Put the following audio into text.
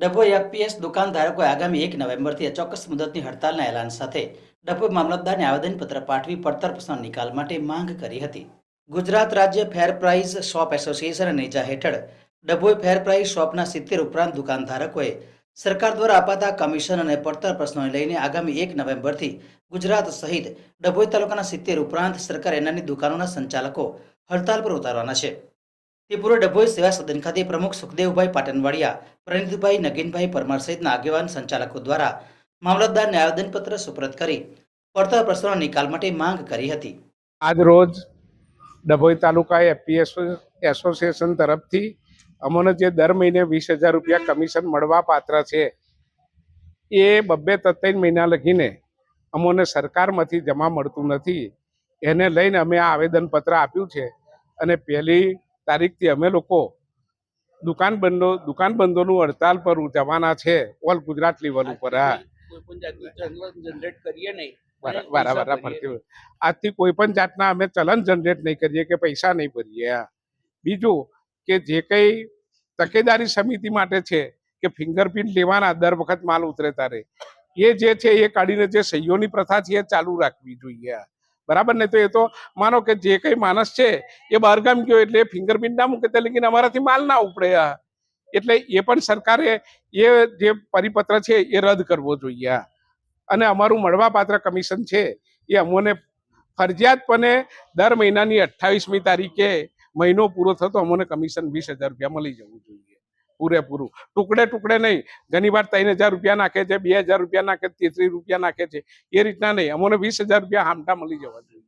Dabhoi FPS દુકાનધારકોએ આગામી એક નવેમ્બરથી અચોક્કસ મુદતની હડતાલના એલાન સાથે ડભોઈ મામલતદારને આવેદનપત્ર પાઠવી પડતર પ્રશ્નો નિકાલ માટે માંગ કરી હતી. ગુજરાત રાજ્ય ફેર પ્રાઇઝ શોપ એસોસિએશન અને નેજા હેઠળ ડભોઈ ફેર પ્રાઇઝ શોપના સિત્તેર ઉપરાંત દુકાનધારકોએ સરકાર દ્વારા અપાતા કમિશન અને પડતર પ્રશ્નોને લઈને આગામી એક નવેમ્બરથી ગુજરાત સહિત ડભોઈ તાલુકાના સિત્તેર ઉપરાંત સરકાર એનાની દુકાનોના સંચાલકો હડતાલ પર ઉતારવાના છે. તે પૂર્વે ડભોઈ સેવા સદન ખાતે પ્રમુખ સુખદેવભાઈ પાટનવાડિયા, પ્રણીતભાઈ નગીનભાઈ પરમાર સહિતના આગેવાન સંચાલકો દ્વારા મામલતદારને આવેદનપત્ર સુપરત કરી પડતર પ્રશ્નોના નિકાલ માટે માંગ કરી હતી. આજ રોજ ડભોઈ તાલુકા એપીએસ એસોસિએશન તરફથી અમને જે દર મહિને વીસ હજાર રૂપિયા કમિશન મળવા પાત્ર છે, એ બબ્બે ત્રણ મહિના લખીને અમોને સરકારમાંથી જમા મળતું નથી. એને લઈને અમે આ આવેદનપત્ર આપ્યું છે અને પહેલી તારીખથી અમે લોકો દુકાન બંધો દુકાન બંધોનું હડતાલ પર જવાના છે ઓલ ગુજરાત લેવલ ઉપર હા બરાબર. આજથી કોઈ પણ જાતના અમે ચલન જનરેટ નહીં કરીએ કે પૈસા નહીં ભરીએ બીજું કે જે કંઈ તકેદારી સમિતિ માટે છે કે ફિંગરપ્રિન્ટ લેવાના દર વખત માલ ઉતરે તારે એ જે છે એ કાઢીને જે સહીઓની પ્રથા છે એ ચાલુ રાખવી જોઈએ. બરાબર ને તો એ તો માનો કે જે કઈ માણસ છે, એ બહારગામ ગયો એટલે ફિંગરપ્રિન્ટ ના મૂકે તે લગીને અમારાથી માલ ના ઉપડે. એટલે એ પણ સરકારે એ જે પરિપત્ર છે, એ રદ કરવો જોઈએ. અને અમારું મળવાપાત્ર કમિશન છે, એ અમોને ફરજિયાતપણે દર મહિનાની અઠ્ઠાવીસમી તારીખે મહિનો પૂરો થતો અમોને કમિશન વીસ હજાર રૂપિયા મળી જવું જોઈએ પૂરેપૂરું. ટુકડે ટુકડે નહીં. ઘણી વાર ત્રણ હજાર રૂપિયા નાખે છે, બે હજાર રૂપિયા નાખે તેત્રીસ રૂપિયા નાખે છે. એ રીતના નહીં. અમોને વીસ હજાર રૂપિયા હામટા મળી જવા જોઈએ.